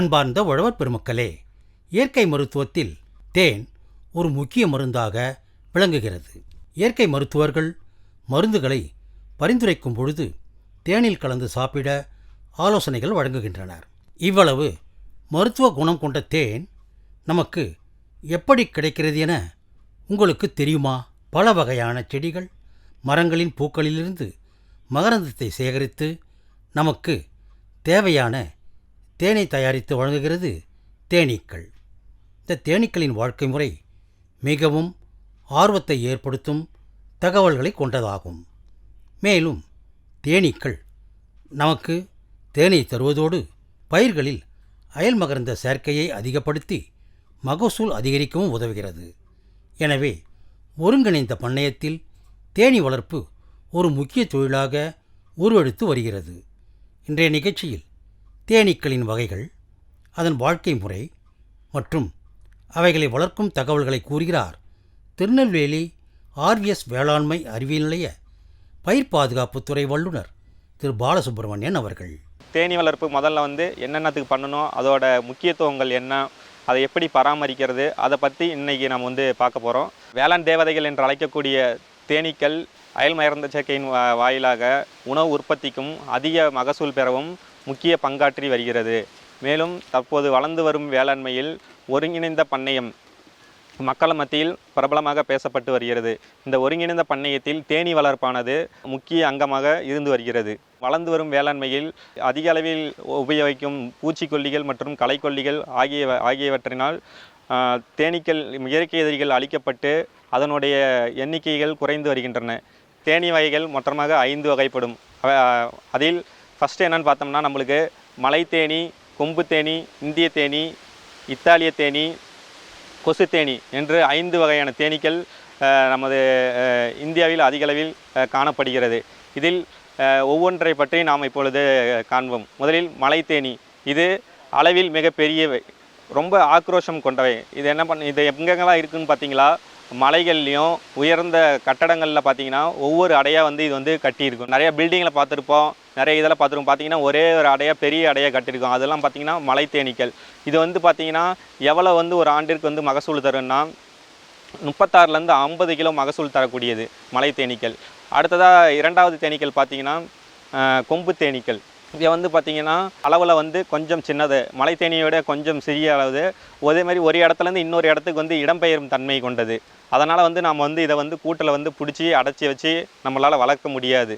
அன்பார்ந்த உழவர் பெருமக்களே இயற்கை மருத்துவத்தில் தேன் ஒரு முக்கிய மருந்தாக விளங்குகிறது. இயற்கை மருத்துவர்கள் மருந்துகளை பரிந்துரைக்கும் பொழுது தேனில் கலந்து சாப்பிட ஆலோசனைகள் வழங்குகின்றனர். இவ்வளவு மருத்துவ குணம் கொண்ட தேன் நமக்கு எப்படி கிடைக்கிறது என உங்களுக்கு தெரியுமா? பல வகையான செடிகள் மரங்களின் பூக்களிலிருந்து மகரந்தத்தை சேகரித்து நமக்கு தேவையான தேனை தயாரித்து வழங்குகிறது தேனீக்கள். இந்த தேனீக்களின் வாழ்க்கை முறை மிகவும் ஆர்வத்தை ஏற்படுத்தும் தகவல்களை கொண்டதாகும். மேலும் தேனீக்கள் நமக்கு தேனை தருவதோடு பயிர்களில் அயல் மகர்ந்த சேர்க்கையை அதிகப்படுத்தி மகசூல் அதிகரிக்கவும் உதவுகிறது. எனவே ஒருங்கிணைந்த பண்ணையத்தில் தேனீ வளர்ப்பு ஒரு முக்கிய தொழிலாக உருவெடுத்து வருகிறது. இன்றைய நிகழ்ச்சியில் தேனீக்களின் வகைகள் அதன் வாழ்க்கை முறை மற்றும் அவைகளை வளர்க்கும் தகவல்களை கூறுகிறார் திருநெல்வேலி ஆர்விஎஸ் வேளாண்மை அறிவியல் நிலைய பயிர் பாதுகாப்புத்துறை வல்லுநர் திரு. பாலசுப்ரமணியன் அவர்கள். தேனீ வளர்ப்பு முதல்ல வந்து என்னென்னத்துக்கு பண்ணணும் அதோட முக்கியத்துவங்கள் என்ன அதை எப்படி பராமரிக்கிறது அதை பற்றி இன்றைக்கி நம்ம வந்து பார்க்க போகிறோம் வேளாண் தேவதைகள் என்று அழைக்கக்கூடிய தேனீக்கள் அயல் மயர்ந்த சேர்க்கையின் வா- வாயிலாக உணவு உற்பத்திக்கும் அதிக மகசூல் பெறவும் முக்கிய பங்காற்றி வருகிறது. மேலும் தற்போது வளர்ந்து வரும் வேளாண்மையில் ஒருங்கிணைந்த பண்ணையம் மக்கள் மத்தியில் பிரபலமாக பேசப்பட்டு வருகிறது. இந்த ஒருங்கிணைந்த பண்ணையத்தில் தேனீ வளர்ப்பானது முக்கிய அங்கமாக இருந்து வருகிறது. வளர்ந்து வரும் வேளாண்மையில் அதிக அளவில் உபயோகிக்கும் பூச்சிக்கொல்லிகள் மற்றும் களைக்கொல்லிகள் ஆகிய ஆகியவற்றினால் தேனீக்கள் இயற்கை எதிரிகள் அழிக்கப்பட்டு அதனுடைய எண்ணிக்கைகள் குறைந்து வருகின்றன. தேனீ வகைகள் மொத்தமாக ஐந்து வகைப்படும். அதில் ஃபஸ்ட்டு என்னென்னு பார்த்தோம்னா நம்மளுக்கு மலை தேனி கொம்பு தேனி இந்திய தேனி இத்தாலிய தேனி கொசு தேனி என்று ஐந்து வகையான தேனீக்கள் நமது இந்தியாவில் அதிகளவில் காணப்படுகிறது. இதில் ஒவ்வொன்றை பற்றி நாம் இப்பொழுது காண்போம். முதலில் மலை தேனி இது அளவில் மிக பெரியவை. ரொம்ப ஆக்ரோஷம் கொண்டவை. இது என்ன பண்ண இது எங்கெங்கெல்லாம் இருக்குதுன்னு பார்த்தீங்களா? மலைகள்லையும் உயர்ந்த கட்டடங்களில் பார்த்தீங்கன்னா ஒவ்வொரு அடையாக வந்து இது வந்து கட்டியிருக்கும். நிறையா பில்டிங்கில் பார்த்துருப்போம். நிறைய இதெல்லாம் பார்த்துருக்கோம். பார்த்தீங்கன்னா ஒரே ஒரு அடையாக பெரிய அடையாக கட்டியிருக்கும். அதெல்லாம் பார்த்தீங்கன்னா மலை தேனீக்கள். இது வந்து பார்த்திங்கன்னா எவ்வளோ வந்து ஒரு ஆண்டிற்கு வந்து மகசூல் தரும்னா முப்பத்தாறுலேருந்து ஐம்பது கிலோ மகசூல் தரக்கூடியது மலை தேனீக்கள். அடுத்ததாக இரண்டாவது தேனீக்கள் பார்த்திங்கன்னா கொம்பு தேனீக்கள். இது வந்து பார்த்திங்கன்னா அளவில் வந்து கொஞ்சம் சின்னது மலை தேனியோட கொஞ்சம் சிறிய அளவு. அதே மாதிரி ஒரு இடத்துலேருந்து இன்னொரு இடத்துக்கு வந்து இடம்பெயரும் தன்மை கொண்டது. அதனால் வந்து நாம் வந்து இதை வந்து கூட்டில் வந்து பிடிச்சி அடைச்சி வச்சு நம்மளால் வளர்க்க முடியாது.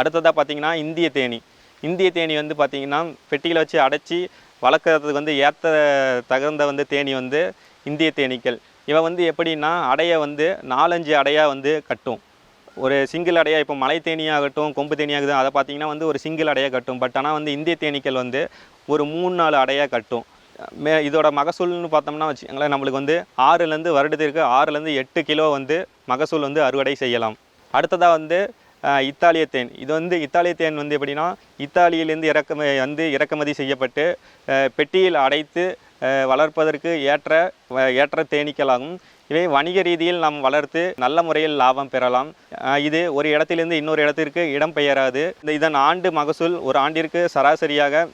அடுத்ததாக பார்த்தீங்கன்னா இந்திய தேனி. இந்திய தேனி வந்து பார்த்தீங்கன்னா பெட்டியில் வச்சு அடைச்சி வளர்க்குறதுக்கு வந்து ஏற்ற தகுந்த வந்து தேனி வந்து இந்திய தேனீக்கள். இவன் வந்து எப்படின்னா அடையை வந்து நாலஞ்சு அடையாக வந்து கட்டும். ஒரு சிங்கிள் அடையாக இப்போ மலை தேனியாகட்டும் கொம்பு தேனியாகட்டும் அதை பார்த்திங்கன்னா வந்து ஒரு சிங்கிள் அடையாக கட்டும். பட் ஆனால் வந்து இந்திய தேனீக்கள் வந்து ஒரு மூணு நாலு அடையாக கட்டும். மே இதோட மகசூல்னு பார்த்தோம்னா வச்சுக்கோங்களேன் நம்மளுக்கு வந்து ஆறுலேருந்து வருடத்திற்கு ஆறுலேருந்து எட்டு கிலோ வந்து மகசூல் வந்து அறுவடை செய்யலாம். அடுத்ததாக வந்து இத்தாலிய தேன். இது வந்து இத்தாலிய தேன் வந்து எப்படின்னா இத்தாலியிலேருந்து இறக்குமதி வந்து இறக்குமதி செய்யப்பட்டு பெட்டியில் அடைத்து வளர்ப்பதற்கு ஏற்ற வ- ஏற்ற தேனீக்களாகும். இவை வணிக ரீதியில் நாம் வளர்த்து நல்ல முறையில் லாபம் பெறலாம். இது ஒரு இடத்திலிருந்து இன்னொரு இடத்திற்கு இடம் பெயராது. இந்த இதன் ஆண்டு மகசூல் ஒரு ஆண்டிற்கு சராசரியாக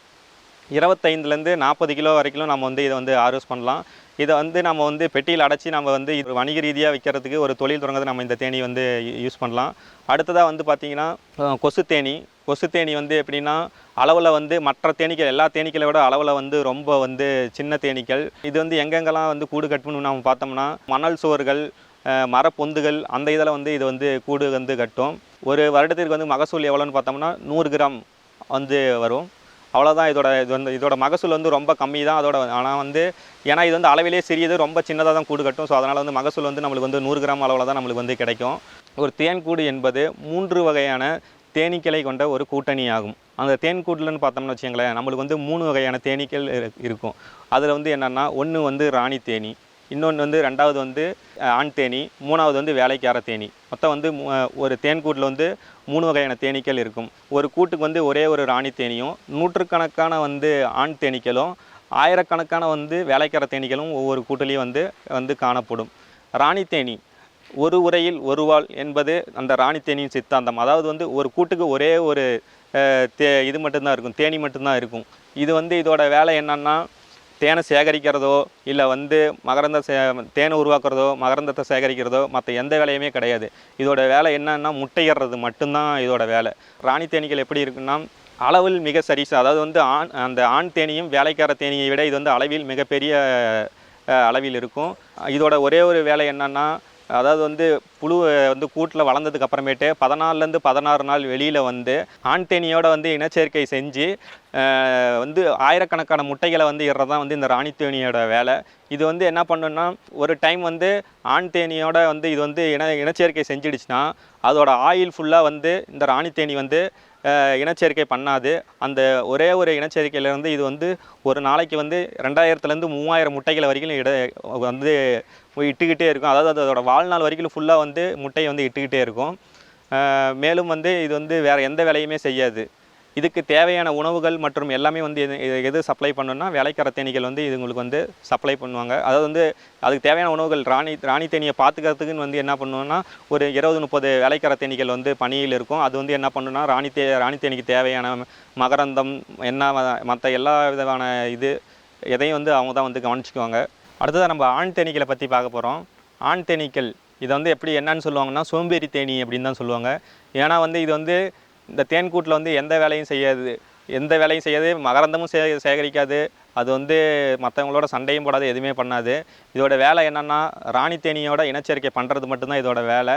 இருபத்தைந்துலேருந்து நாற்பது கிலோ வரைக்கும் நம்ம வந்து இதை வந்து ஆர்வஸ் பண்ணலாம். இதை வந்து நம்ம வந்து பெட்டியில் அடைச்சி நம்ம வந்து இது வணிக ரீதியாக விற்கிறதுக்கு ஒரு தொழில் தொடங்குறது நம்ம இந்த தேனி வந்து யூஸ் பண்ணலாம். அடுத்ததாக வந்து பார்த்திங்கன்னா கொசு தேனி. கொசு தேனி வந்து எப்படின்னா அளவில் வந்து மற்ற தேனீக்கள் எல்லா தேனீக்களை விட அளவில் வந்து ரொம்ப வந்து சின்ன தேனீக்கள். இது வந்து எங்கெங்கெல்லாம் வந்து கூடு கட்டணும்னு நம்ம பார்த்தோம்னா மணல் சுவர்கள் மரப்பொந்துகள் அந்த இதில் வந்து இது வந்து கூடு வந்து கட்டும். ஒரு வருடத்திற்கு வந்து மகசூல் எவ்வளோன்னு பார்த்தோம்னா நூறு கிராம் வந்து வரும். அவ்வளோதான் இதோட இது வந்து இதோட மகசூல் வந்து ரொம்ப கம்மி தான் அதோட ஆனால் வந்து ஏன்னா இது வந்து அளவிலே சிறியது ரொம்ப சின்னதாக தான் கூடு கட்டும். ஸோ அதனால் வந்து மகசூல் வந்து நம்மளுக்கு வந்து நூறு கிராம் அளவில் தான் நம்மளுக்கு வந்து கிடைக்கும். ஒரு தேன் கூடு என்பது மூன்று வகையான தேனீக்களை கொண்ட ஒரு கூட்டணி ஆகும். அந்த தேன் கூட்டுலன்னு பார்த்தோம்னு வச்சுங்களேன் நம்மளுக்கு வந்து மூணு வகையான தேனீக்கள் இரு- இருக்கும். அதில் வந்து என்னென்னா ஒன்று வந்து ராணி தேனி இன்னொன்று வந்து ரெண்டாவது வந்து ஆண் தேனி மூணாவது வந்து வேலைக்கார தேனி. மொத்தம் வந்து ஒரு தேன்கூட்டில் வந்து மூணு வகையான தேனீக்கள் இருக்கும். ஒரு கூட்டுக்கு வந்து ஒரே ஒரு ராணி தேனியும் நூற்றுக்கணக்கான வந்து ஆண் தேனீக்களும் ஆயிரக்கணக்கான வந்து வேலைக்கார தேனீக்களும் ஒவ்வொரு கூட்டிலையும் வந்து வந்து காணப்படும். ராணி தேனி ஒரு உரையில் ஒரு வாள் என்பது அந்த ராணி தேனியின் சித்தாந்தம். அதாவது வந்து ஒரு கூட்டுக்கு ஒரே ஒரு தே இது மட்டும்தான் இருக்கும் தேனி மட்டும்தான் இருக்கும். இது வந்து இதோட வேலை என்னன்னா தேனை சேகரிக்கிறதோ இல்லை வந்து மகரந்த சே தேனை உருவாக்குறதோ மகரந்தத்தை சேகரிக்கிறதோ மற்ற எந்த வேலையுமே கிடையாது. இதோட வேலை என்னன்னா முட்டையிடுறது மட்டும்தான் இதோட வேலை. ராணி தேனீக்கள் எப்படி இருக்குன்னா அளவில் மிக சரிசு அதாவது வந்து ஆண் அந்த ஆண் தேனியும் வேலைக்கார தேனியை விட இது வந்து அளவில் மிகப்பெரிய அளவில் இருக்கும். இதோட ஒரே ஒரு வேலை என்னென்னா அதாவது வந்து புழு வந்து கூட்டில் வளர்ந்ததுக்கு அப்புறமேட்டு பதினாலுலேருந்து பதினாறு நாள் வெளியில் வந்து ஆண் தேனியோட வந்து இனச்சேர்க்கை செஞ்சு வந்து ஆயிரக்கணக்கான முட்டைகளை வந்து இடுறது தான் வந்து இந்த ராணி தேனியோட வேலை. இது வந்து என்ன பண்ணுன்னா ஒரு டைம் வந்து ஆண் தேனியோட வந்து இது வந்து இன இனச்சேர்க்கை செஞ்சிடுச்சுன்னா அதோட ஆயில் ஃபுல்லாக வந்து இந்த ராணி தேனி வந்து இனச்சேர்க்கை பண்ணாது. அந்த ஒரே ஒரு இனச்சேர்க்கையிலேருந்து இது வந்து ஒரு நாளைக்கு வந்து ரெண்டாயிரத்துலேருந்து மூவாயிரம் முட்டைகள் வரைக்கும் இட வந்து இட்டுக்கிட்டே இருக்கும். அதாவது அதோட வாழ்நாள் வரைக்கும் ஃபுல்லாக வந்து முட்டையை வந்து இட்டுக்கிட்டே இருக்கும். மேலும் வந்து இது வந்து வேறு எந்த வேலையுமே செய்யாது. இதுக்கு தேவையான உணவுகள் மற்றும் எல்லாமே வந்து எது எது- சப்ளை பண்ணணும்னா வேலைக்கார தேனீகள் வந்து இதுங்களுக்கு வந்து சப்ளை பண்ணுவாங்க. அதாவது வந்து அதுக்கு தேவையான உணவுகள் ராணி ராணி தேனியை பார்த்துக்கிறதுக்குன்னு வந்து என்ன பண்ணுவோம்னா ஒரு இருபது முப்பது வேலைக்கார தேனீகள் வந்து பணியில் இருக்கும். அது வந்து என்ன பண்ணுன்னா ராணி தே ராணி தேனிக்கு தேவையான மகரந்தம் என்ன மற்ற எல்லா விதமான இது எதையும் வந்து அவங்க தான் வந்து கவனிச்சுக்குவாங்க. அடுத்ததாக நம்ம ஆண் தேனீக்களை பற்றி பார்க்க போகிறோம் ஆண் தேனீக்கள் இதை வந்து எப்படி என்னன்னு சொல்லுவாங்கன்னா சோம்பேறி தேனி அப்படின்னு தான் சொல்லுவாங்க. ஏன்னா வந்து இது வந்து இந்த தேன்கூட்டில் வந்து எந்த வேலையும் செய்யாது. எந்த வேலையும் செய்யாது. மகரந்தமும் சே சேகரிக்காது. அது வந்து மற்றவங்களோட சண்டையும் போடாது எதுவுமே பண்ணாது. இதோட வேலை என்னென்னா ராணி தேனியோட இனச்சேர்க்கை பண்ணுறது மட்டும்தான் இதோட வேலை.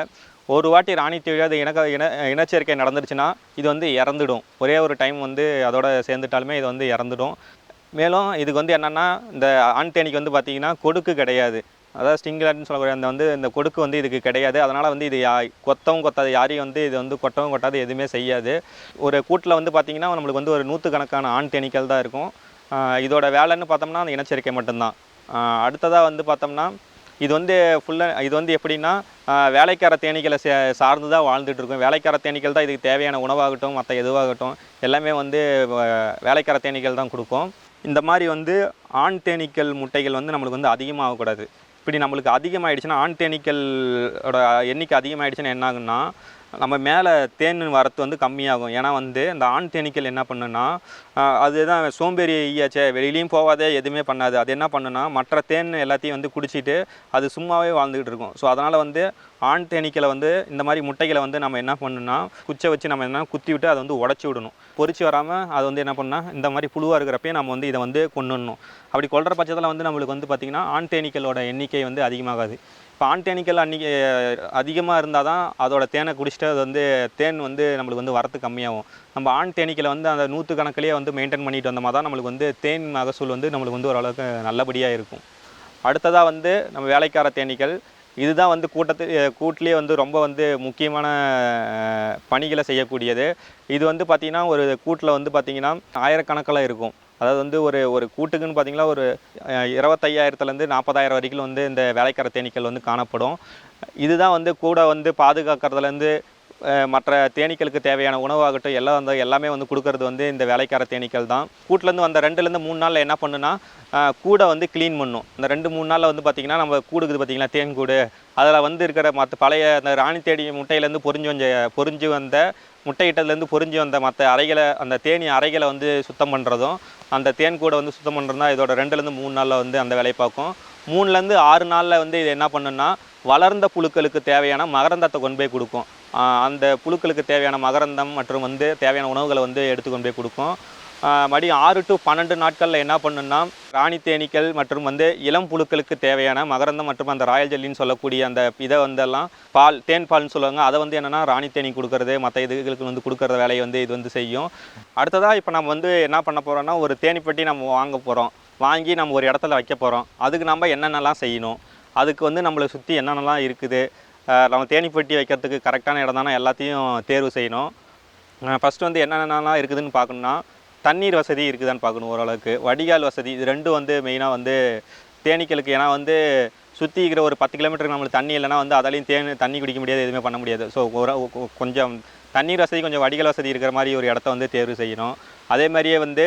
ஒரு வாட்டி ராணி தேனியோட இனக்க இன இனச்சேர்க்கை நடந்துருச்சுன்னா இது வந்து இறந்துடும். ஒரே ஒரு டைம் வந்து அதோட சேர்ந்துட்டாலுமே இது வந்து இறந்துடும். மேலும் இதுக்கு வந்து என்னென்னா இந்த ஆண் தேனிக்கு வந்து பார்த்திங்கன்னா கொடுக்கு கிடையாது. அதாவது ஸ்டிங்லாட்னு சொல்லக்கூடிய அந்த வந்து இந்த கொடுக்கு வந்து இதுக்கு கிடையாது. அதனால் வந்து இது யா கொத்தவும் கொத்தாது யாரையும் வந்து இது வந்து கொட்டவும் கொட்டாது எதுவுமே செய்யாது. ஒரு கூட்டில் வந்து பார்த்திங்கன்னா நம்மளுக்கு வந்து ஒரு நூற்றுக்கணக்கான ஆண் தேனீக்கள் தான் இருக்கும். இதோட வேலைன்னு பார்த்தோம்னா அந்த இனச்சரிக்கை மட்டும்தான். அடுத்ததாக வந்து பார்த்தோம்னா இது வந்து ஃபுல்லாக இது வந்து எப்படின்னா வேலைக்கார தேனீக்களை சே சார்ந்து தான் வாழ்ந்துட்டு இருக்கும். வேலைக்கார தேனீக்கள் தான் இதுக்கு தேவையான உணவாகட்டும் மற்ற எதுவாகட்டும் எல்லாமே வந்து வேலைக்கார தேனீக்கள் தான் கொடுக்கும். இந்த மாதிரி வந்து ஆண் தேனீக்கள் முட்டைகள் வந்து நம்மளுக்கு வந்து அதிகமாகக்கூடாது. இப்படி நம்மளுக்கு அதிகமாகிடுச்சுன்னா ஆண் தேனீக்களோட எண்ணிக்கை அதிகமாகிடுச்சுன்னா என்ன ஆகுன்னா நம்ம மேலே தேன் வரத்து வந்து கம்மியாகும். ஏன்னா வந்து இந்த ஆண் தேனீக்கள் என்ன பண்ணுன்னா அதுதான் சோம்பேறி ஈயாச்சே வெளியிலையும் போகாதே எதுவுமே பண்ணாது. அது என்ன பண்ணுன்னா மற்ற தேன் எல்லாத்தையும் வந்து குடிச்சிட்டு அது சும்மாவே வாழ்ந்துக்கிட்டு இருக்கும். ஸோ அதனால் வந்து ஆண் தேனீக்களை வந்து இந்த மாதிரி முட்டைகளை வந்து நம்ம என்ன பண்ணணும்னா குச்சை வச்சு நம்ம என்ன குத்தி விட்டு அதை வந்து உடச்சி விடணும். பொறிச்சு வராமல் அது வந்து என்ன பண்ணால் இந்த மாதிரி புழுவாக இருக்கிறப்பே நம்ம வந்து இதை வந்து கொண்டுடணும் அப்படி கொள்கிற பட்சத்தில் வந்து நம்மளுக்கு வந்து பார்த்திங்கன்னா ஆண் தேனீக்களோட எண்ணிக்கை வந்து அதிகமாகாது. இப்போ ஆண் தேனீக்கள் அன்றைக்கி அதிகமாக இருந்தால் தான் அதோட தேனை குடிச்சிட்டு அது வந்து தேன் வந்து நம்மளுக்கு வந்து வரத்து கம்மியாகும். நம்ம ஆண் தேனீக்களை வந்து அந்த நூற்று கணக்கிலேயே வந்து மெயின்டைன் பண்ணிட்டு வந்தோமா தான் நம்மளுக்கு வந்து தேன் மகசூல் வந்து நம்மளுக்கு வந்து ஓரளவுக்கு நல்லபடியாக இருக்கும். அடுத்ததாக வந்து நம்ம வேலைக்கார தேனீக்கள் இதுதான் வந்து கூட்டத்து கூட்டிலே வந்து ரொம்ப வந்து முக்கியமான பணிகளை செய்யக்கூடியது. இது வந்து பார்த்திங்கன்னா ஒரு கூட்டில் வந்து பார்த்திங்கன்னா ஆயிரக்கணக்கில் இருக்கும். அதாவது வந்து ஒரு ஒரு கூட்டுக்குன்னு பார்த்தீங்கன்னா ஒரு இருபத்தையாயிரத்துலேருந்து நாற்பதாயிரம் வரைக்கும் வந்து இந்த வேலைக்கார தேனீக்கள் வந்து காணப்படும். இதுதான் வந்து கூட வந்து பாதுகாக்கிறதுலேருந்து மற்ற தேனீக்களுக்கு தேவையான உணவாகட்டும் எல்லாம் வந்து எல்லாமே வந்து கொடுக்கறது வந்து இந்த வேலைக்கார தேனீக்கள் தான். கூட்டிலேருந்து வந்த ரெண்டுலேருந்து மூணு நாளில் என்ன பண்ணுன்னா கூடை வந்து க்ளீன் பண்ணும். இந்த ரெண்டு மூணு நாளில் வந்து பார்த்திங்கன்னா நம்ம கூடுக்குது பார்த்திங்கன்னா தேன் கூடு. அதில் வந்து இருக்கிற மற்ற பழைய அந்த ராணி தேடி முட்டையிலேருந்து பொறிஞ்சு வந்த பொறிஞ்சு வந்த முட்டையிட்டதுலேருந்து பொறிஞ்சு வந்த மற்ற அறைகளை அந்த தேனி அறைகளை வந்து சுத்தம் பண்ணுறதும் அந்த தேன் கூடை வந்து சுத்தம் பண்ணுறதுனா இதோட ரெண்டுலேருந்து மூணு நாளில் வந்து அந்த வேலையை பார்க்கும். மூணுலேருந்து ஆறு நாளில் வந்து இது என்ன பண்ணுன்னா வளர்ந்த புழுக்களுக்கு தேவையான மகரந்தத்தை கொண்டு போய் கொடுக்கும். அந்த புழுக்களுக்கு தேவையான மகரந்தம் மற்றும் வந்து தேவையான உணவுகளை வந்து எடுத்து கொண்டு போய் கொடுக்கும். மடி மறுபடியும் ஆறு டு பன்னெண்டு நாட்களில் என்ன பண்ணுன்னா ராணி தேனீக்கள் மற்றும் வந்து இளம் புழுக்களுக்கு தேவையான மகரந்தம் மற்றும் அந்த ராயல் ஜெல்லின்னு சொல்லக்கூடிய அந்த இதை வந்தெல்லாம் பால் தேன் பால்னு சொல்லுவாங்க. அதை வந்து என்னென்னா ராணி தேனி கொடுக்கறது மற்ற இதுகளுக்கு வந்து கொடுக்குற வேலையை வந்து இது வந்து செய்யும். அடுத்ததாக இப்போ நம்ம வந்து என்ன பண்ண போகிறோம்னா ஒரு தேனிப்பட்டி நம்ம வாங்க போகிறோம் வாங்கி நம்ம ஒரு இடத்துல வைக்க போகிறோம் அதுக்கு நம்ம என்னென்னலாம் செய்யணும்? அதுக்கு வந்து நம்மளை சுற்றி என்னென்னலாம் இருக்குது? நம்ம தேனிப்பட்டி வைக்கிறதுக்கு கரெக்டான இடம் தானே? எல்லாத்தையும் தேர்வு செய்யணும். ஃபஸ்ட்டு வந்து என்னென்னலாம் இருக்குதுன்னு பார்க்கணுன்னா தண்ணீர் வசதி இருக்குதான்னு பார்க்கணும் ஓரளவுக்கு. வடிகால் வசதி இது ரெண்டும் வந்து மெயினாக வந்து தேனீக்களுக்கு. ஏன்னா வந்து சுற்றி இருக்கிற ஒரு பத்து கிலோமீட்டருக்கு நம்மளுக்கு தண்ணி இல்லைன்னா வந்து அதாலையும் தேன் தண்ணி குடிக்க முடியாது எதுவுமே பண்ண முடியாது. ஸோ கொஞ்சம் தண்ணீர் வசதி கொஞ்சம் வடிகால் வசதி இருக்கிற மாதிரி ஒரு இடத்த வந்து தேர்வு செய்யணும். அதே மாதிரியே வந்து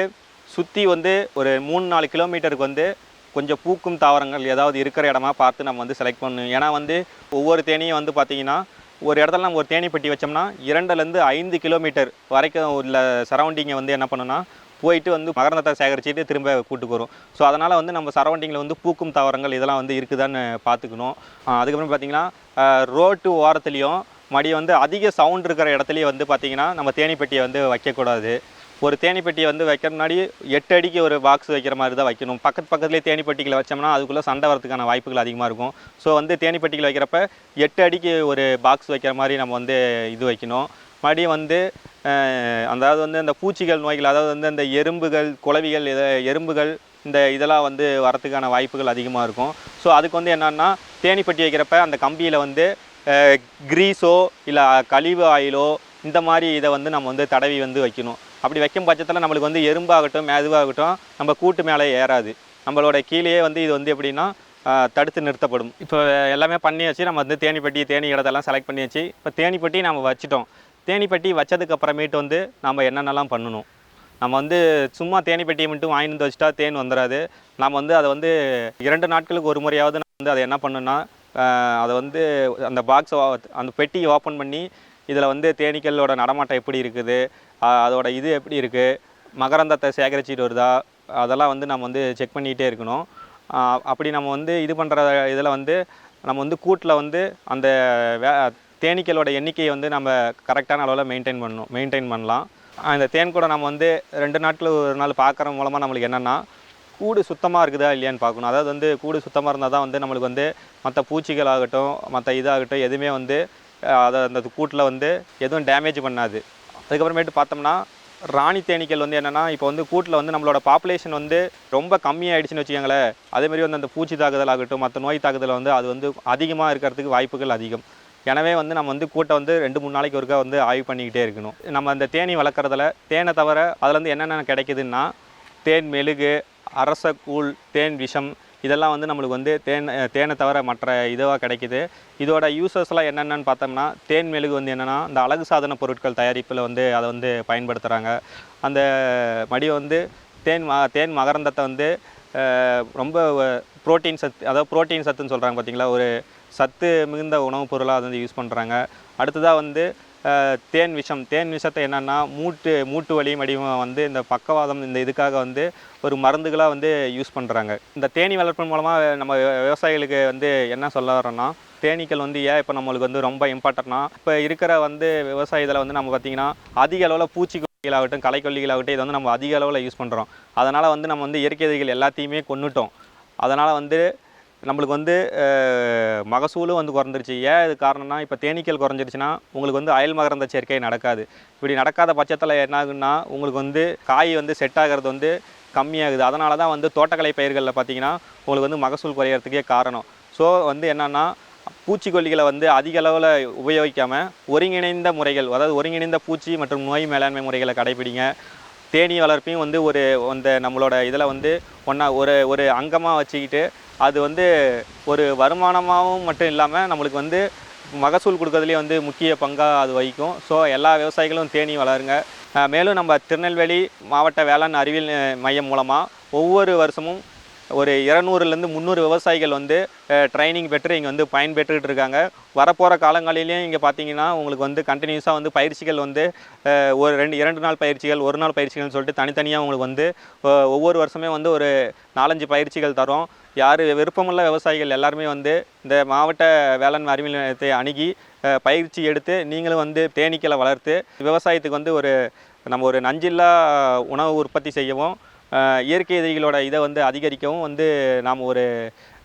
சுற்றி வந்து ஒரு மூணு நாலு கிலோமீட்டருக்கு வந்து கொஞ்சம் பூக்கும் தாவரங்கள் ஏதாவது இருக்கிற இடமா பார்த்து நம்ம வந்து செலக்ட் பண்ணணும். ஏன்னா வந்து ஒவ்வொரு தேனியும் வந்து பார்த்திங்கன்னா ஒரு இடத்துல நம்ம ஒரு தேனி பெட்டி வச்சோம்னா இரண்டுலேருந்து ஐந்து கிலோமீட்டர் வரைக்கும் உள்ள சரௌண்டிங்கை வந்து என்ன பண்ணுன்னா போயிட்டு வந்து மகரந்தத்தை சேகரிச்சுட்டு திரும்ப கூட்டுக்கு வரும். ஸோ அதனால் வந்து நம்ம சரௌண்டிங்கில் வந்து பூக்கும் தாவரங்கள் இதெல்லாம் வந்து இருக்குதான்னு பார்த்துக்கணும். அதுக்கப்புறம் பார்த்தீங்கன்னா ரோட்டு ஓரத்துலேயும் மடி வந்து அதிக சவுண்ட் இருக்கிற இடத்துலையும் வந்து பார்த்திங்கன்னா நம்ம தேனீப்பெட்டியை வந்து வைக்கக்கூடாது. ஒரு தேனீப்பெட்டியை வந்து வைக்கிற முன்னாடி எட்டு அடிக்கு ஒரு பாக்ஸ் வைக்கிற மாதிரி தான் வைக்கணும். பக்கத்து பக்கத்துலேயே தேனீப்பெட்டிகளை வச்சோம்னா அதுக்குள்ளே சண்டை வரதுக்கான வாய்ப்புகள் அதிகமாக இருக்கும். ஸோ வந்து தேனீப்பெட்டிகள் வைக்கிறப்ப எட்டு அடிக்கு ஒரு பாக்ஸ் வைக்கிற மாதிரி நம்ம வந்து இது வைக்கணும். மறுபடியும் வந்து அதாவது வந்து இந்த பூச்சிகள் நோய்கள் அதாவது வந்து இந்த எறும்புகள் குளவிகள் இதை எறும்புகள் இந்த இதெல்லாம் வந்து வரத்துக்கான வாய்ப்புகள் அதிகமாக இருக்கும். ஸோ அதுக்கு வந்து என்னென்னா தேனீப்பெட்டி வைக்கிறப்ப அந்த கம்பியில் வந்து க்ரீஸோ இல்லை கழிவு ஆயிலோ இந்த மாதிரி இதை வந்து நம்ம வந்து தடவி வந்து வைக்கணும். அப்படி வைக்கும் பட்சத்தில் நம்மளுக்கு வந்து எறும்பாகட்டும் மேதுவாகட்டும் நம்ம கூட்டு மேலே ஏறாது. நம்மளோட கீழேயே வந்து இது வந்து எப்படின்னா தடுத்து நிறுத்தப்படும். இப்போ எல்லாமே பண்ணி வச்சு நம்ம வந்து தேனீப்பெட்டி தேனி இடத்தெல்லாம் செலக்ட் பண்ணியாச்சு. இப்போ தேனீப்பெட்டி நம்ம வச்சிட்டோம். தேனீப்பெட்டி வச்சதுக்கப்புறமேட்டு வந்து நம்ம என்னென்னலாம் பண்ணணும்? நம்ம வந்து சும்மா தேனிப்பட்டியை மட்டும் வாங்கிட்டு வந்து வச்சுட்டா தேன் வந்துடாது நம்ம வந்து அதை வந்து இரண்டு நாட்களுக்கு ஒரு முறையாவது நம்ம வந்து அதை என்ன பண்ணுன்னா அதை வந்து அந்த பாக்ஸை அந்த பெட்டியை ஓப்பன் பண்ணி இதில் வந்து தேனீக்களோட நடமாட்டம் எப்படி இருக்குது? அதோட இது எப்படி இருக்குது மகரந்தத்தை சேகரிச்சிட்டு வருதா? அதெல்லாம் வந்து நம்ம வந்து செக் பண்ணிகிட்டே இருக்கணும். அப்படி நம்ம வந்து இது பண்ணுற இதில் வந்து நம்ம வந்து கூட்டில் வந்து அந்த வே தேனீக்களோட எண்ணிக்கையை வந்து நம்ம கரெக்டான அளவில் மெயின்டைன் பண்ணணும் மெயின்டைன் பண்ணலாம். அந்த தேன் கூட நம்ம வந்து ரெண்டு நாட்கள் ஒரு நாள் பார்க்குற மூலமாக நம்மளுக்கு என்னென்னா கூடு சுத்தமாக இருக்குதா இல்லையான்னு பார்க்கணும். அதாவது வந்து கூடு சுத்தமாக இருந்தால் தான் வந்து நம்மளுக்கு வந்து மற்ற பூச்சிகள் ஆகட்டும் மற்ற இதாகட்டும் எதுவுமே வந்து அதை அந்த கூட்டில் வந்து எதுவும் டேமேஜ் பண்ணாது. அதுக்கப்புறமேட்டு பார்த்தோம்னா ராணி தேனீக்கள் வந்து என்னென்னா இப்போ வந்து கூட்டில் வந்து நம்மளோட பாப்புலேஷன் வந்து ரொம்ப கம்மியாயிடுச்சுன்னு வச்சுக்கோங்களேன். அதேமாதிரி வந்து அந்த பூச்சி தாக்குதல் ஆகட்டும் மற்ற நோய் தாக்குதல் வந்து அது வந்து அதிகமாக இருக்கிறதுக்கு வாய்ப்புகள் அதிகம். எனவே வந்து நம்ம வந்து கூட்டை வந்து ரெண்டு மூணு நாளைக்கு ஒருக்கா வந்து ஆய்வு பண்ணிக்கிட்டே இருக்கணும். நம்ம அந்த தேனி வளர்க்குறதுல தேனை தவிர அதில் வந்து என்னென்ன கிடைக்குதுன்னா தேன் மெழுகு அரச கூழ் தேன் விஷம் இதெல்லாம் வந்து நம்மளுக்கு வந்து தேன் தேனை தவிர மற்ற இதுவாக கிடைக்குது. இதோட யூசஸ்லாம் என்னென்னு பார்த்தோம்னா தேன் மெழுகு வந்து என்னென்னா இந்த அழகு சாதன பொருட்கள் தயாரிப்பில் வந்து அதை வந்து பயன்படுத்துகிறாங்க அந்த மடி வந்து தேன் ம தேன் மகரந்தத்தை வந்து ரொம்ப புரோட்டீன் சத்து அதாவது புரோட்டீன் சத்துன்னு சொல்கிறாங்க பார்த்தீங்களா ஒரு சத்து மிகுந்த உணவுப் பொருளாக அதை வந்து யூஸ் பண்ணுறாங்க அடுத்ததாக வந்து தேன் விஷம் தேன் விஷத்தை என்னென்னா மூட்டு மூட்டு வலி மடிவம் வந்து இந்த பக்கவாதம் இந்த இதுக்காக வந்து ஒரு மருந்துகளாக வந்து யூஸ் பண்ணுறாங்க இந்த தேனி வளர்ப்பின் மூலமாக நம்ம விவசாயிகளுக்கு வந்து என்ன சொல்ல வரோன்னா தேனீக்கள் வந்து ஏன் இப்போ நம்மளுக்கு வந்து ரொம்ப இம்பார்ட்டன்ட்னா இப்போ இருக்கிற வந்து விவசாயத்தில் வந்து நம்ம பார்த்திங்கன்னா அதிக அளவில் பூச்சிக்கொல்லிகளாகட்டும் களைக்கொல்லிகளாகட்டும் இதை வந்து நம்ம அதிக அளவில் யூஸ் பண்ணுறோம் அதனால் வந்து நம்ம வந்து இயற்கை விதைகள் எல்லாத்தையுமே கொண்டுட்டோம் அதனால் வந்து நம்மளுக்கு வந்து மகசூலும் வந்து குறைஞ்சிருச்சு. ஏன் இது காரணம்னா இப்போ தேனீக்கள் குறைஞ்சிருச்சுன்னா உங்களுக்கு வந்து அயல் மகரந்த சேர்க்கை நடக்காது. இப்படி நடக்காத பட்சத்தில் என்ன ஆகுன்னா உங்களுக்கு வந்து காய் வந்து செட் ஆகிறது வந்து கம்மியாகுது. அதனால தான் வந்து தோட்டக்கலை பயிர்களில் பார்த்தீங்கன்னா உங்களுக்கு வந்து மகசூல் குறையிறதுக்கே காரணம். ஸோ வந்து என்னென்னா பூச்சிக்கொல்லிகளை வந்து அதிக அளவில் உபயோகிக்காமல் ஒருங்கிணைந்த முறைகள் அதாவது ஒருங்கிணைந்த பூச்சி மற்றும் நோய் மேலாண்மை முறைகளை கடைபிடிங்க. தேனீ வளர்ப்பையும் வந்து ஒரு அந்த நம்மளோட இதில் வந்து ஒன்றா ஒரு ஒரு அங்கமாக வச்சுக்கிட்டு அது வந்து ஒரு வருமானமாகவும் மட்டும் இல்லாமல் நம்மளுக்கு வந்து மகசூல் கொடுக்கறதுலேயே வந்து முக்கிய பங்காக அது வகிக்கும். ஸோ எல்லா விவசாயிகளும் தேனீ வளருங்க. மேலும் நம்ம திருநெல்வேலி மாவட்ட வேளாண் அறிவியல் மையம் மூலமாக ஒவ்வொரு வருஷமும் ஒரு இரநூறுலேருந்து முந்நூறு விவசாயிகள் வந்து ட்ரைனிங் பெற்று இங்கே வந்து பயன்பெற்றுக்கிட்டு இருக்காங்க. வரப்போகிற காலங்களிலையும் இங்கே பார்த்தீங்கன்னா உங்களுக்கு வந்து கண்டினியூஸாக வந்து பயிற்சிகள் வந்து ஒரு ரெண்டு இரண்டு நாள் பயிற்சிகள் ஒரு நாள் பயிற்சிகள்னு சொல்லிட்டு தனித்தனியாக உங்களுக்கு வந்து ஒவ்வொரு வருஷமே வந்து ஒரு நாலஞ்சு பயிற்சிகள் தரும். யார் விருப்பமுள்ள விவசாயிகள் எல்லாருமே வந்து இந்த மாவட்ட வேளாண் அறிவியல் நிலையத்தை அணுகி பயிற்சி எடுத்து நீங்களும் வந்து தேனீக்களை வளர்த்து விவசாயத்துக்கு வந்து ஒரு நம்ம ஒரு நஞ்சில்லா உணவு உற்பத்தி செய்யவும் இயற்கை எதிரிகளோட இதை வந்து அதிகரிக்கவும் வந்து நாம் ஒரு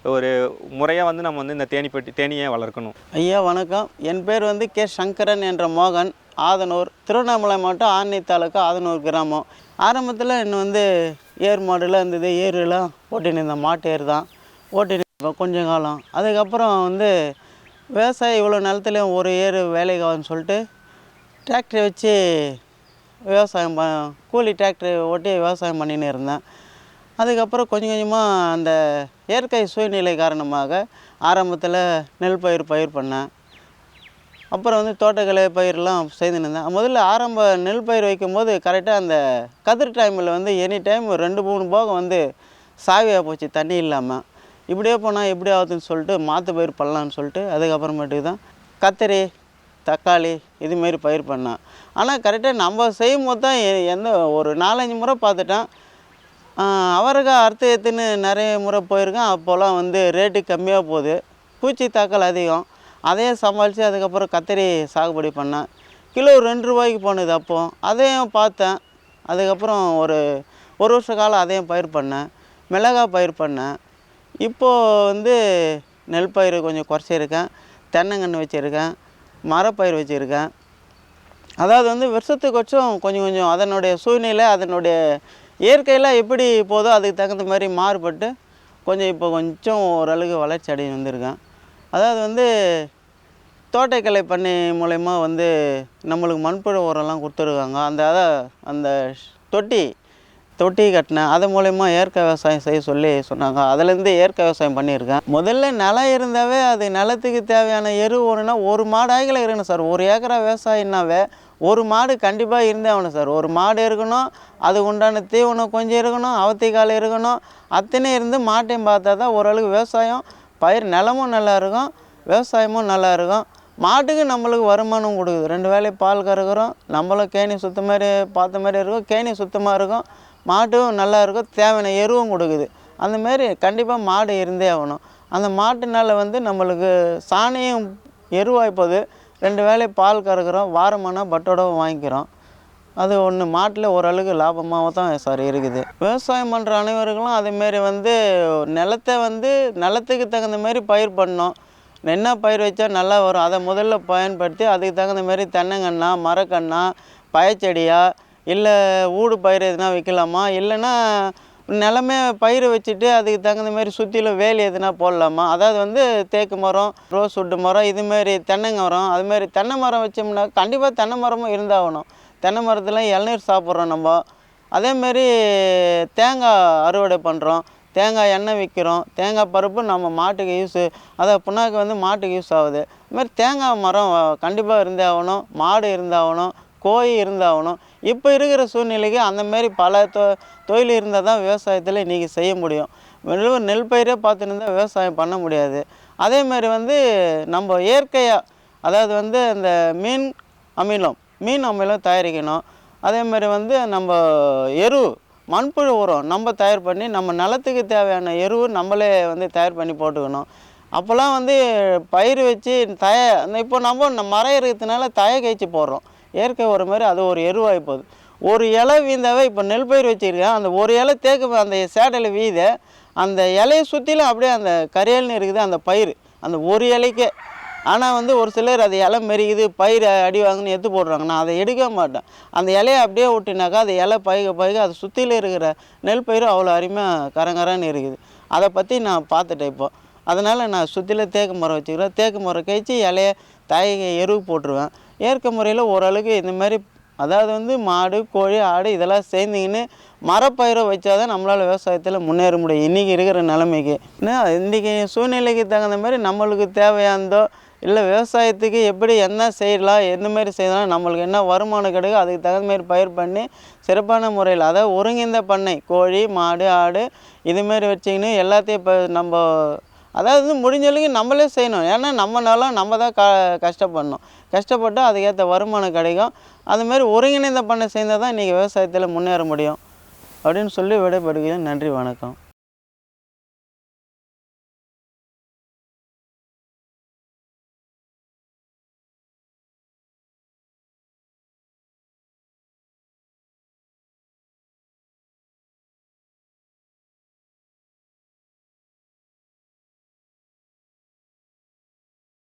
ஒரு முறையாக வந்து நம்ம வந்து இந்த தேனிப்பட்டி தேனியை வளர்க்கணும். ஐயா வணக்கம். என் பேர் வந்து கே. சங்கரன் என்ற மோகன். ஆதனூர். திருவண்ணாமலை மாவட்டம் ஆரணி தாலுக்கா ஆதனூர் கிராமம். ஆரம்பத்தில் இன்னும் வந்து ஏர் மாடுலாம் இருந்தது. ஏருலாம் ஓட்டின்னு இருந்தேன் மாட்டு ஏர் தான். ஓட்டின்னு கொஞ்சம் காலம். அதுக்கப்புறம் வந்து விவசாயம் இவ்வளோ நிலத்துலையும் ஒரு ஏர் வேலைக்கு சொல்லிட்டு டிராக்டரை வச்சு விவசாயம் ப கூலி டிராக்டர் ஓட்டி விவசாயம் பண்ணின்னு இருந்தேன். அதுக்கப்புறம் கொஞ்சம் கொஞ்சமாக அந்த இயற்கை சூழ்நிலை காரணமாக ஆரம்பத்தில் நெல் பயிர் பயிர் பண்ணேன். அப்புறம் வந்து தோட்டக்கலை பயிரெலாம் செய்துன்னு இருந்தேன் முதல்ல ஆரம்ப நெல் பயிர் வைக்கும்போது கரெக்டாக அந்த கதிர் டைமில் வந்து எனி டைம் ரெண்டு மூணு போகம் வந்து சாவியாக போச்சு தண்ணி இல்லாமல் இப்படியே போனால் எப்படி ஆகுதுன்னு சொல்லிட்டு மாற்று பயிர் பண்ணலான்னு சொல்லிட்டு அதுக்கப்புறமேட்டுக்கு தான் கத்திரி தக்காளி இதுமாரி பயிர் பண்ணேன். ஆனால் கரெக்டாக நம்ம செய்யும் போது தான் எந்த ஒரு நாலஞ்சு முறை பார்த்துட்டேன். அவரைக்காய் அறுத்து எடுத்துன்னு நிறைய முறை போயிருக்கேன். அப்போல்லாம் வந்து ரேட்டு கம்மியாக போகுது. பூச்சி தாக்கல் அதிகம். அதையும் சமாளித்து அதுக்கப்புறம் கத்திரி சாகுபடி பண்ணேன். கிலோ ரெண்டு ரூபாய்க்கு போனது அப்போது அதையும் பார்த்தேன். அதுக்கப்புறம் ஒரு ஒரு வருஷ காலம் அதையும் பயிர் பண்ணேன். மிளகாய் பயிர் பண்ணேன். இப்போது வந்து நெல் பயிர் கொஞ்சம் குறைச்சிருக்கேன். தென்னங்கன்று வச்சுருக்கேன். மரப்பயிர் வச்சுருக்கேன். அதாவது வந்து வருஷத்துக்கு வச்சும் கொஞ்சம் கொஞ்சம் அதனுடைய சூழ்நிலை அதனுடைய இயற்கையில் எப்படி போதோ அதுக்கு தகுந்த மாதிரி மாறுபட்டு கொஞ்சம் இப்போ கொஞ்சம் ஓரளவுக்கு வளர்ச்சி அடைய வந்திருக்கேன். அதாவது வந்து தோட்டக்கலை பண்ணி மூலயமா வந்து நம்மளுக்கு மண்புழு உரம்லாம் கொடுத்துருக்காங்க. அந்த அதை அந்த தொட்டி தொட்டி கட்டினேன் அது மூலயமா இயற்கை விவசாயம் செய்ய சொல்லி சொன்னாங்க. அதுலேருந்து இயற்கை விவசாயம் பண்ணியிருக்கேன். முதல்ல நிலம் இருந்தாவே அது நிலத்துக்கு தேவையான எரு ஒன்றுனா ஒரு மாடு ஆகில இருக்கணும் சார். ஒரு ஏக்கரா விவசாயம்னாவே ஒரு மாடு கண்டிப்பாக இருந்தே ஆகணும் சார். ஒரு மாடு இருக்கணும் அதுக்கு உண்டான தீவனம் கொஞ்சம் இருக்கணும் அவத்திக்கால் இருக்கணும். அத்தனை இருந்து மாட்டையும் பார்த்தா தான் ஓரளவுக்கு விவசாயம் பயிர் நிலமும் நல்லா இருக்கும் விவசாயமும் நல்லா இருக்கும். மாட்டுக்கு நம்மளுக்கு வருமானம் கொடுக்குது. ரெண்டு வேலையும் பால் கறக்குறோம் நம்மளும் கேணி சுத்த மாதிரி பார்த்த மாதிரி இருக்கும் கேணி சுத்தமாக இருக்கும் மாட்டும் நல்லா இருக்கும் தேவையான எருவும் கொடுக்குது. அந்தமாரி கண்டிப்பாக மாடு இருந்தே ஆகணும். அந்த மாட்டுனால வந்து நம்மளுக்கு சாணியும் எருவாய்ப்பது ரெண்டு வேளை பால் கறக்குறோம் வாரமானா பட்டோடவும் வாங்கிக்கிறோம். அது ஒன்று மாட்டில் ஓரளவுக்கு லாபமாக தான் சார் இருக்குது. விவசாயம் பண்ணுற அனைவர்களும் அதேமாரி வந்து நிலத்தை வந்து நிலத்துக்கு தகுந்த மாதிரி பயிர் பண்ணணும் என்ன பயிர் வச்சா நல்லா வரும் அதை முதல்ல பயன்படுத்தி அதுக்கு தகுந்த மாதிரி தென்னங்கன்னா மரக்கன்னா பயச்செடியா இல்லை ஊடு பயிர் எதுனா வைக்கலாமா? இல்லைன்னா நிலமே பயிர் வச்சுட்டு அதுக்கு தகுந்த மாதிரி சுற்றிலும் வேலி எதுனா போடலாமா? அதாவது வந்து தேக்கு மரம் ரோஸ் வுட்டு மரம் இதுமாரி தென்னைங்க மரம் அதுமாரி தென்னை மரம் வச்சோம்னா கண்டிப்பாக தென்னை மரமும் இருந்தாகணும். தென்னை மரத்தில் இளநீர் சாப்பிட்றோம் நம்ம. அதேமாரி தேங்காய் அறுவடை பண்ணுறோம் தேங்காய் எண்ணெய் விற்கிறோம் தேங்காய் பருப்பு நம்ம மாட்டுக்கு யூஸு அதை புண்ணாக்கு வந்து மாட்டுக்கு யூஸ் ஆகுது. இதுமாதிரி தேங்காய் மரம் கண்டிப்பாக இருந்தே ஆகணும். மாடு இருந்தாகணும். கோழி இருந்தாகணும். இப்போ இருக்கிற சூழ்நிலைக்கு அந்தமாரி பல தொ தொழில் இருந்தால் தான் விவசாயத்தில் இன்றைக்கி செய்ய முடியும். வெறும் நெல் பயிரே பார்த்துன்னு இருந்தால் விவசாயம் பண்ண முடியாது. அதேமாரி வந்து நம்ம இயற்கையாக அதாவது வந்து அந்த மீன் அமிலம் மீன் அமிலம் தயாரிக்கணும். அதேமாதிரி வந்து நம்ம எரு மண்புழு உரம் நம்ம தயார் பண்ணி நம்ம நிலத்துக்கு தேவையான எருவு நம்மளே வந்து தயார் பண்ணி போட்டுக்கணும். அப்போல்லாம் வந்து பயிர் வச்சு தய அந்த இப்போ நம்ம மரம் இருக்கிறதுனால தய கழிச்சு போடுறோம். இயற்கை ஒரு மாதிரி அது ஒரு எருவாகி போகுது. ஒரு இலை வீந்தாவே இப்போ நெல் பயிர் வச்சுருக்கேன் அந்த ஒரு இலை தேக்கு அந்த சேடையில் வீத அந்த இலையை சுற்றிலும் அப்படியே அந்த கரையல்னு இருக்குது அந்த பயிர் அந்த ஒரு இலைக்கே. ஆனால் வந்து ஒரு சிலர் அது இலை மெரிக்குது பயிர் அடி வாங்கன்னு எடுத்து போடுறாங்க. நான் அதை எடுக்க மாட்டேன். அந்த இலையை அப்படியே விட்டினாக்கா அது இலை பயிக பயிக அது சுற்றியில் இருக்கிற நெல் பயிரும் அவ்வளோ அருமையாக கரங்கரன்னு இருக்குது. அதை பற்றி நான் பார்த்துட்டேன் இப்போ. அதனால் நான் சுற்றில தேக்கு மரம் வச்சுக்கிறேன். தேக்கு மரம் கழிச்சு இலைய தாயக எருவு போட்டுருவேன். இயற்கை முறையில் ஓரளவுக்கு இந்த மாதிரி அதாவது வந்து மாடு கோழி ஆடு இதெல்லாம் சேர்ந்திங்கன்னு மரப்பயிரை வச்சாதான் நம்மளால் விவசாயத்தில் முன்னேற முடியும். இன்றைக்கி இருக்கிற நிலைமைக்கு. இன்றைக்கி சூழ்நிலைக்கு தகுந்த மாதிரி நம்மளுக்கு தேவையானதோ இல்லை விவசாயத்துக்கு எப்படி என்ன செய்யலாம் எந்த மாதிரி செய்யலாம் நம்மளுக்கு என்ன வருமானம் கிடைக்கும் அதுக்கு தகுந்த மாதிரி பயிர் பண்ணி சிறப்பான முறையில் அதாவது ஒருங்கிணைந்த பண்ணை கோழி மாடு ஆடு இதுமாரி வச்சிக்கின்னு எல்லாத்தையும் இப்போ நம்ம அதாவது வந்து முடிஞ்ச அளவுக்கு நம்மளே செய்யணும். ஏன்னா நம்ம நிலம் நம்ம தான் க கஷ்டப்படணும். கஷ்டப்பட்டு அதுக்கேற்ற வருமானம் கிடைக்கும். அதுமாரி ஒருங்கிணைந்த பண்ணை சேர்ந்தால் தான் இன்றைக்கி விவசாயத்தில் முன்னேற முடியும். அப்படின்னு சொல்லி விடைபெறுகிறேன். நன்றி வணக்கம்.